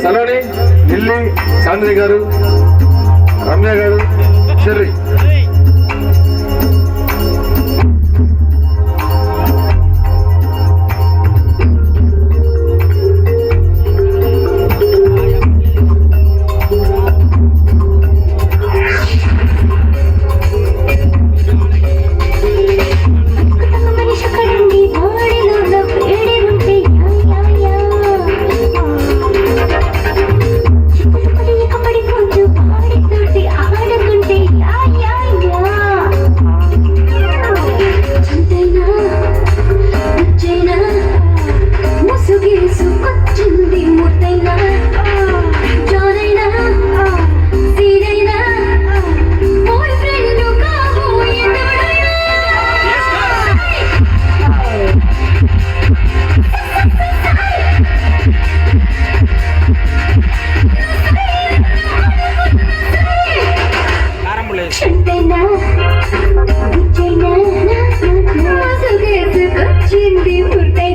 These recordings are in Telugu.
సలోని ఢిల్లీ చాంద్రి గారు రమ్య గారు చెర్రి వచ్చింది పుట్టే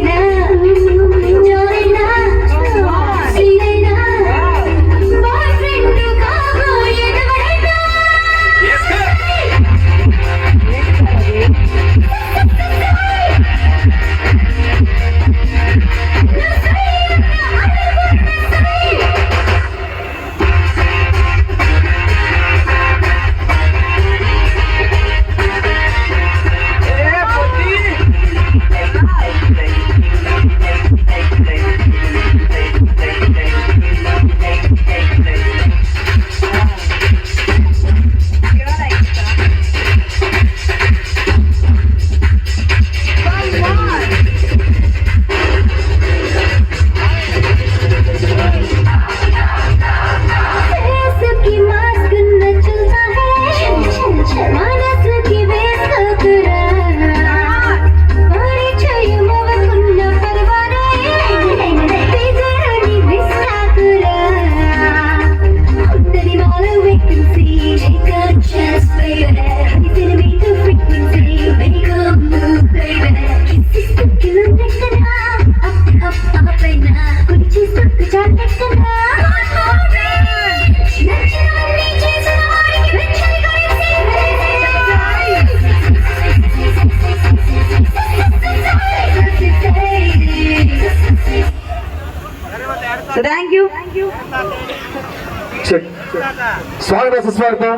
స్వాగత సుస్వాగతం.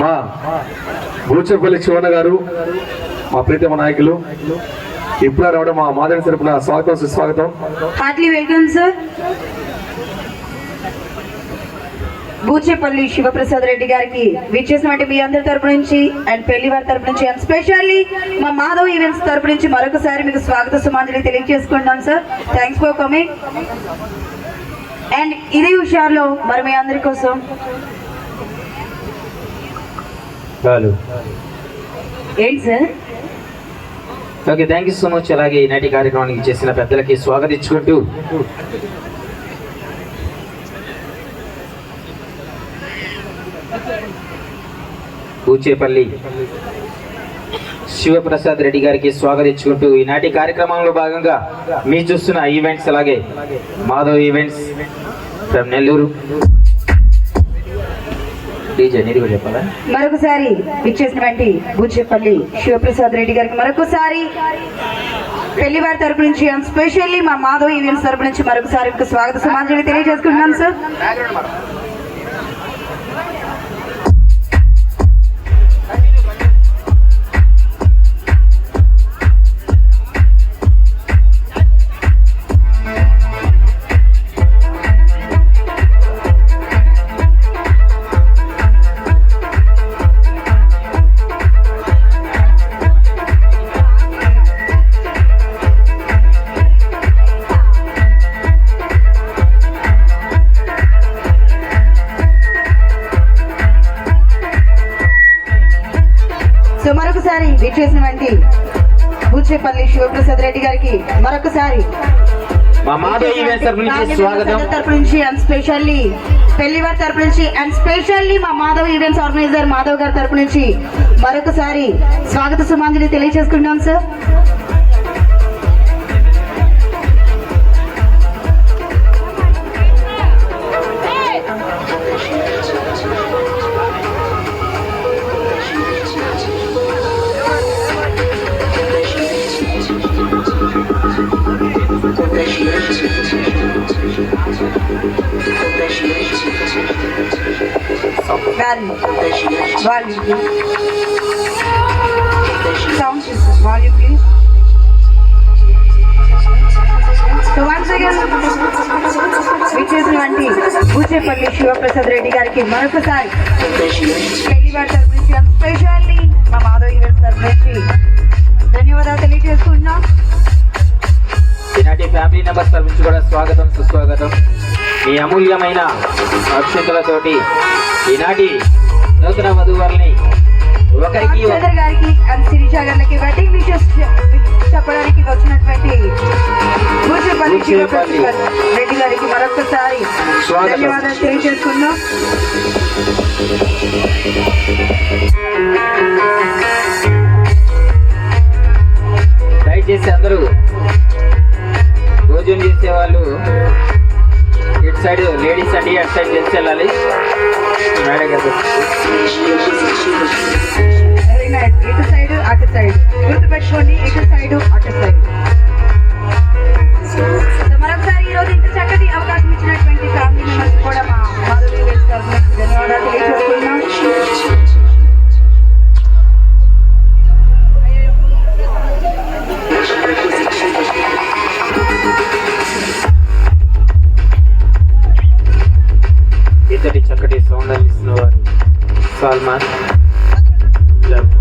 మా బూచపల్లి శివన్న గారు మా ప్రీతమ నాయకులు. ఇప్పుడు రావడం మా మాదని తరపున స్వాగతం సుస్వాగతం. Heartily welcome sir Buchepalli Sivaprasad Reddy గారికి విచ్చేసినటువంటి మీ అందరి తరపు నుంచి అండ్ పెళ్ళి వారి తరపు నుంచి అండ్ స్పెషల్లీ మా మాధవ్ ఈవెంట్స్ తరపు నుంచి మరొకసారి మీకు స్వాగత సుమాంజలి తెలియజేసుకుంటాం sir thanks for coming and ఇదే విషయాల్లో మరి మీ అందరి కోసం. ఏంటి sir? Okay thank you so much. అలాగే ఈనాటి కార్యక్రమానికి చేసిన పెద్దలకి స్వాగతించుకుంటూ. కూచేపల్లి శివప్రసాద్ రెడ్డి గారికి స్వాగతించుకుంటూ ఈనాటి కార్యక్రమంలో భాగంగా మీరు చూస్తున్న ఈవెంట్స్ అలాగే మాధవ్ ఈవెంట్స్ ఫ్రమ్ నెల్లూరు. మరొకసారి ఇచ్చేసినటువంటి బూచేపల్లి శివప్రసాద్ రెడ్డి గారికి మరొకసారి పెళ్ళి వారి తరపు నుంచి స్పెషల్లీ మా మాధవ్ ఈవెంట్స్ తరపు నుంచి మరొకసారి స్వాగత సమాజాన్ని తెలియజేసుకుంటున్నాను సార్ మరొకసారి విచ్చేసినటువంటి బూచేపల్లి శివప్రసాద్ రెడ్డి గారికి మరొకసారి మా మాధవ్ తరపు నుంచి స్వాగతం. తరపు నుంచి అండ్ స్పెషల్లీ పెళ్ళి వారి తరపు నుంచి అండ్ స్పెషల్లీ మా మాధవ్ ఈవెంట్స్ ఆర్గనైజర్ మాధవ్ గారి తరపు నుంచి మరొకసారి స్వాగత సుమాంజలి తెలియజేసుకుంటాం సార్ ఒక్కసారి volume sound volume please so once again విచ్చేసినటువంటి బూచేపల్లి శివప్రసాద్ రెడ్డి గారికి మరొకసారి పెళ్ళి వారి తరపు నుంచి స్పెషల్లీ మా మాధవ్ గారి తరపు నుంచి ధన్యవాదాలు తెలియజేసుకుంటున్నాం ఈనాటి ఫ్యామిలీ నెంబర్ తరఫు నుంచి కూడా స్వాగతం సుస్వాగతం. మీ అమూల్యమైన అక్షంతలతోటి ఈనాటి నూతన వధువుల్ని ఒకరికి గారికి శిరీష గారికి వెడ్డింగ్ విషెస్ చెప్పడానికి వచ్చినటువంటి శివప్రసాద్ రెడ్డి గారికి మరొకసారి. ధన్యవాదాలు తెలియజేసుకుందాం దయచేసి అందరూ భోజనం చేసే వాళ్ళు సైడ్ లేడీస్ అండి అటు సైడ్ జెంట్స్ వెళ్ళాలి. మేడం ఇటు సైడ్ అటు సైడ్. గుర్తుపెట్టుకోండి ఇటు సైడ్ అటు palmas. Ya.